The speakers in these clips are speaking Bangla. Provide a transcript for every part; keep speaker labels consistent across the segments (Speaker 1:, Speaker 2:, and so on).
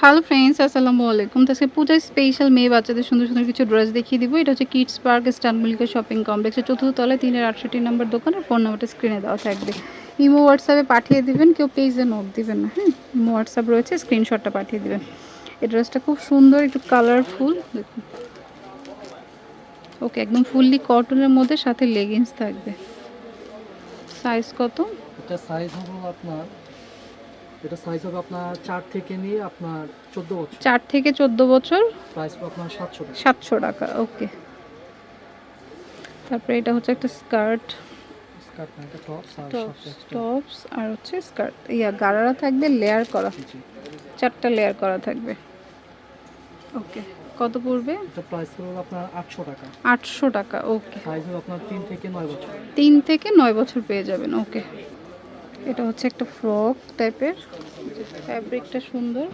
Speaker 1: হ্যালো ফ্রেন্ডস আসসালামু আলাইকুম তো আজকে পূজার স্পেশাল মেয়ে বাচ্চাদের সুন্দর সুন্দর কিছু ড্রেস দেখিয়ে দিব। এটা হচ্ছে কিডস পার্ক মিল্কের শপিং কমপ্লেক্সের চতুর্থ তলায়, তিনের আটষট্টি নম্বর দোকান আর ফোন নাম্বারটা স্ক্রিনে দেওয়া থাকবে। ইমো হোয়াটসঅ্যাপে পাঠিয়ে দিবেন, কেউ পেজে নোট দিবেন না হ্যাঁ? ইমো হোয়াটসঅ্যাপ রয়েছে স্ক্রিনশটটা পাঠিয়ে দিবেন। এই ড্রেসটা খুব সুন্দর, একটু কালারফুল দেখুন। ওকে একদম ফুললি কটনের মধ্যে, সাথে লেগিংস থাকবে। সাইজ কত?
Speaker 2: এটা সাইজ হবে আপনার এটা সাইজ হবে আপনার চার থেকে নিয়ে আপনার চোদ্দ বছর।
Speaker 1: চার থেকে চোদ্দ বছর?
Speaker 2: প্রাইস হবে আপনার সাতশো টাকা।
Speaker 1: সাতশো টাকা ওকে তারপরে এটা হচ্ছে একটা স্কার্ট
Speaker 2: স্কার্ট না এটা টপ আর
Speaker 1: টপস টপস আর হচ্ছে স্কার্ট ইয়া গারারা থাকবে লেয়ার করা। চারটা লেয়ার করা থাকবে। ওকে কত পড়বে?
Speaker 2: এটা প্রাইস হবে আপনার আটশো টাকা।
Speaker 1: আটশো টাকা ওকে
Speaker 2: সাইজ হবে আপনার তিন থেকে নয় বছর।
Speaker 1: তিন থেকে নয় বছর পেয়ে যাবেন ওকে এটা হচ্ছে একটা ফ্রক টাইপের ফ্যাব্রিকটা সুন্দর।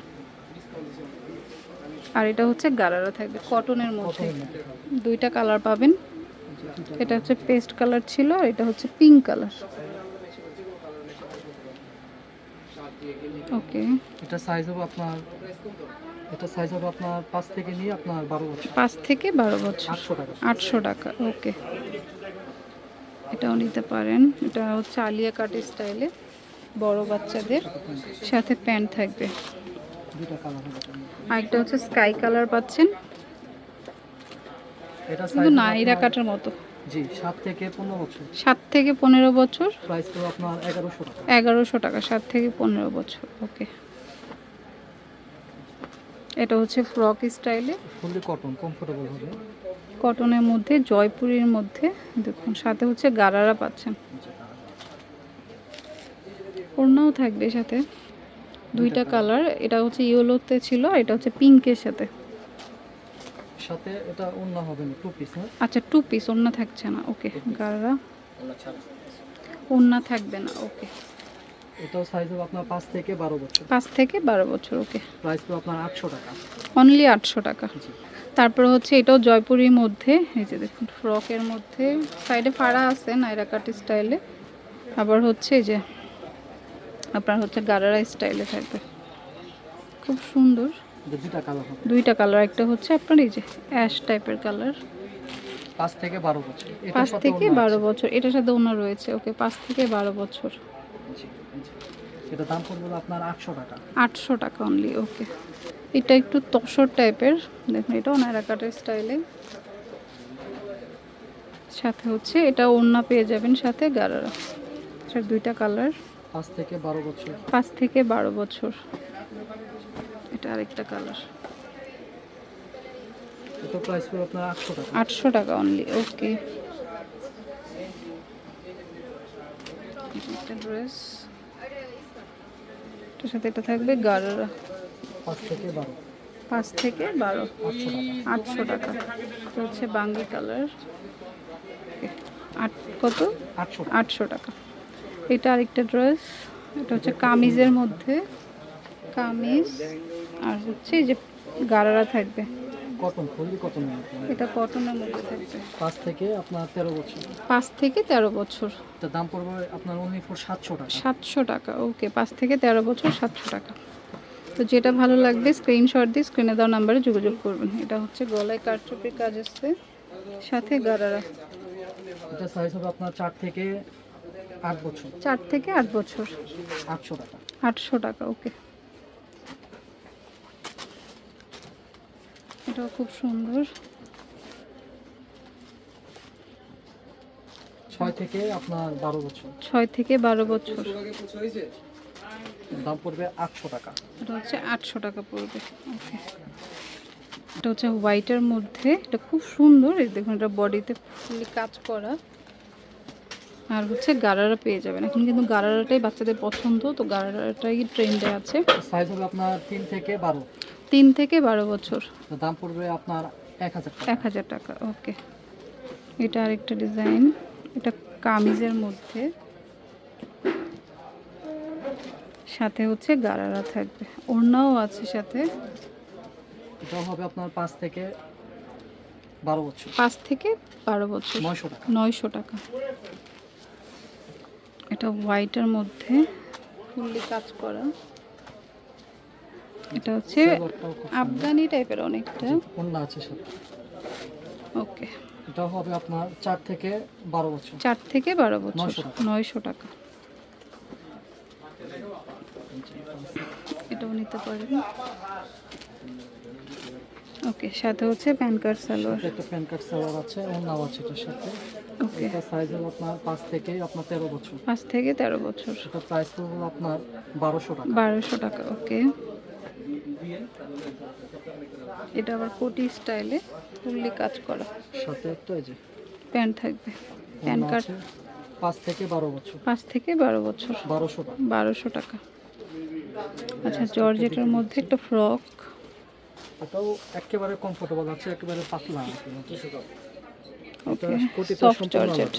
Speaker 1: আর এটা হচ্ছে গারারা থাকবে কটনের মধ্যে। দুইটা কালার পাবেন। এটা হচ্ছে পেস্ট কালার ছিল আর এটা হচ্ছে পিঙ্ক কালার। ওকে।
Speaker 2: এটা সাইজ হবে আপনার এটা সাইজ হবে আপনার পাঁচ থেকে নিয়ে আপনার বারো বছর।
Speaker 1: পাঁচ থেকে বারো বছর।
Speaker 2: আটশো টাকা।
Speaker 1: আটশো টাকা ওকে। এটাও নিতে পারেন। এটা হচ্ছে আলিয়া কাট স্টাইলে বড় বাচ্চাদের সাথে প্যান্ট থাকবে।
Speaker 2: মধ্যে।
Speaker 1: আরেকটা হচ্ছে স্কাই কালার পাচ্ছেন।
Speaker 2: এটা
Speaker 1: কিন্তু নাইরা কাটার মতো।
Speaker 2: জি সাত থেকে পনেরো বছর।
Speaker 1: সাত থেকে পনেরো বছর।
Speaker 2: প্রাইস হবে আপনার এগারোশো টাকা
Speaker 1: সাত থেকে পনেরো বছর। ওকে। এটা হচ্ছে ফ্রক স্টাইলে।
Speaker 2: ফুললি কটন কমফোর্টেবল হবে।
Speaker 1: কটনের মধ্যে জয়পুরের মধ্যে দেখুন সাথে হচ্ছে গারারা পাচ্ছেন। ওড়নাও থাকবে সাথে। দুইটা কালার এটা হচ্ছে ইয়েলোতে ছিল আর এটা হচ্ছে পিঙ্কের সাথে।
Speaker 2: সাথে এটা অন্য হবে না টু পিস না?
Speaker 1: আচ্ছা টু পিস ওড়না থাকছে না ওকে গারারা। ওড়না থাকবে না ওকে
Speaker 2: এটাও সাইজ হবে আপনার পাঁচ থেকে বারো বছর।
Speaker 1: পাঁচ থেকে বারো বছর ওকে
Speaker 2: প্রাইস হবে আপনার আটশো টাকা।
Speaker 1: অনলি আটশো টাকা। তারপর হচ্ছে এটাও জয়পুরের মধ্যে এই যে দেখুন ফ্রকের মধ্যে সাইডে ফাড়া আছে নাইরা কাট স্টাইলে আবার হচ্ছে এই যে আপনার হচ্ছে গারারা স্টাইলে থাকবে। খুব সুন্দর।
Speaker 2: দুইটা কালার
Speaker 1: দুইটা কালার একটা হচ্ছে আপনার এই যে অ্যাশ টাইপের কালার
Speaker 2: পাঁচ থেকে বারো বছর।
Speaker 1: পাঁচ থেকে বারো। বছর এটার সাথে ওনার রয়েছে ওকে পাঁচ থেকে বারো বছর।
Speaker 2: এটা দাম পড়বে আপনার আটশো টাকা।
Speaker 1: আটশো টাকা অনলি ওকে এটা একটু তসর টাইপের দেখুন এটা নাইরা কাটের স্টাইলে সাথে হচ্ছে এটা ওড়না পেয়ে যাবেন সাথে গারারা। এটার দুইটা কালার
Speaker 2: পাঁচ থেকে বারো বছর।
Speaker 1: পাঁচ থেকে বারো বছর। এটা আরেকটা কালার
Speaker 2: এটা প্রাইস পড়বে আপনার আটশো টাকা।
Speaker 1: আটশো টাকা অনলি ওকে একটা ড্রেস এটার সাথে এটা থাকবে গারারা
Speaker 2: পাঁচ থেকে বারো।
Speaker 1: পাঁচ থেকে বারো।
Speaker 2: আটশো টাকা।
Speaker 1: এটা হচ্ছে বাঙ্গি কালার। আট কত?
Speaker 2: আটশো টাকা।
Speaker 1: আটশো টাকা। এটা আরেকটা ড্রেস। এটা হচ্ছে কামিজের মধ্যে। কামিজ। আর হচ্ছে এই যে গারারা থাকবে।
Speaker 2: কটন ফুললি কটন
Speaker 1: এটা কটনের মধ্যে থাকবে।
Speaker 2: পাঁচ থেকে আপনার তেরো বছর।
Speaker 1: পাঁচ থেকে তেরো বছর।
Speaker 2: এটা দাম পড়বে আপনার অনলি ফোর সাতশো টাকা।
Speaker 1: সাতশো টাকা ওকে পাঁচ থেকে তেরো বছর সাতশো টাকা। তো যেটা ভালো লাগবে স্ক্রিনশট দিয়ে স্ক্রিনে দেওয়া নাম্বারে যোগাযোগ করবেন। এটা হচ্ছে গলায় কারচুপির কাজ আসছে সাথে গারারা।
Speaker 2: এটা সাইজ হবে আপনার চার থেকে আট বছর।
Speaker 1: চার থেকে আট বছর।
Speaker 2: আটশো টাকা।
Speaker 1: আটশো টাকা ওকে। এটাও খুব সুন্দর।
Speaker 2: ছয় থেকে আপনার বারো বছর।
Speaker 1: ছয় থেকে বারো বছর।
Speaker 2: দাম পড়বে আটশো টাকা।
Speaker 1: এটা হচ্ছে আটশো টাকা পড়বে। ওকে। এটা হচ্ছে হোয়াইটের মধ্যে। এটা খুব সুন্দর। এই দেখুন এটা বডিতে ফুলি কাজ করা। আর হচ্ছে গারারা পেয়ে যাবেন। এখন কিন্তু গারারাটাই বাচ্চাদের পছন্দ তো গারারাটাই ট্রেন্ডে আছে।
Speaker 2: সাইজ হবে আপনার তিন থেকে বারো।
Speaker 1: তিন থেকে বারো বছর।
Speaker 2: দাম পড়বে আপনার এক হাজার টাকা।
Speaker 1: এক হাজার টাকা ওকে। এটা আরেকটা ডিজাইন এটা কামিজের মধ্যে। সাথে হচ্ছে গারারা থাকবে ওড়নাও আছে সাথে।
Speaker 2: এটাও হবে আপনার পাঁচ থেকে বারো বছর।
Speaker 1: পাঁচ থেকে বারো বছর।
Speaker 2: নয়শো টাকা।
Speaker 1: নয়শো টাকা। এটা হোয়াইটের মধ্যে ফুললি কাজ করা। এটা হচ্ছে। আফগানি টাইপের অনেকটা।
Speaker 2: ওন্না আছে সাথে
Speaker 1: ওকে।
Speaker 2: এটা হবে আপনার চার থেকে বারো বছর।
Speaker 1: চার থেকে বারো বছর।
Speaker 2: নয়শো টাকা।
Speaker 1: নয়শো টাকা। এটাও নিতে পারেন। ওকে সাথে হচ্ছে প্যান কার্ড সালোয়ার।
Speaker 2: একটা প্যান কার্ড সালোয়ার আছে ওন্নাও আছে এটার সাথে।
Speaker 1: ওকে।
Speaker 2: এটা সাইজ হলো আপনার পাঁচ থেকে আপনার তেরো বছর।
Speaker 1: পাঁচ থেকে তেরো বছর।
Speaker 2: সেটা প্রাইস হলো আপনার বারোশো টাকা।
Speaker 1: বারোশো টাকা ওকে। এটা আবার কোটি স্টাইলে ফুললি কাজ করা।
Speaker 2: সাথে একটা এই যে।
Speaker 1: প্যান্ট থাকবে। Pan card.
Speaker 2: পাঁচ থেকে বারো বছর।
Speaker 1: পাঁচ থেকে বারো বছর।
Speaker 2: বারোশো টাকা।
Speaker 1: বারোশো টাকা। আচ্ছা জর্জেটের মধ্যে একটা ফ্রক।
Speaker 2: এটাও একেবারে কমফোর্টেবল আছে একেবারে পাতলা
Speaker 1: ওকে সফট জর্জেট।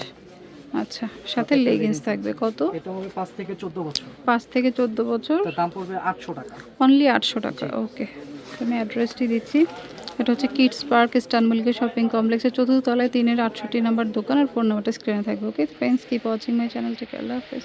Speaker 1: আচ্ছা সাথে লেগিংস থাকবে কত?
Speaker 2: এটা হবে পাঁচ থেকে চোদ্দ বছর।
Speaker 1: পাঁচ থেকে চোদ্দ বছর?
Speaker 2: এটার দাম পড়বে আটশো টাকা।
Speaker 1: অনলি আটশো টাকা ওকে আমি অ্যাড্রেসটি দিচ্ছি। এটা হচ্ছে কিডস পার্ক ইস্টানবুলকে শপিং কমপ্লেক্সের চতুর্থ তলায় তিনের আটষট্টি নাম্বার দোকান আর ফোন নাম্বারটা স্ক্রিনে থাকবে okay friends keep watching my channel থেকে আল্লাহ হাফেজ।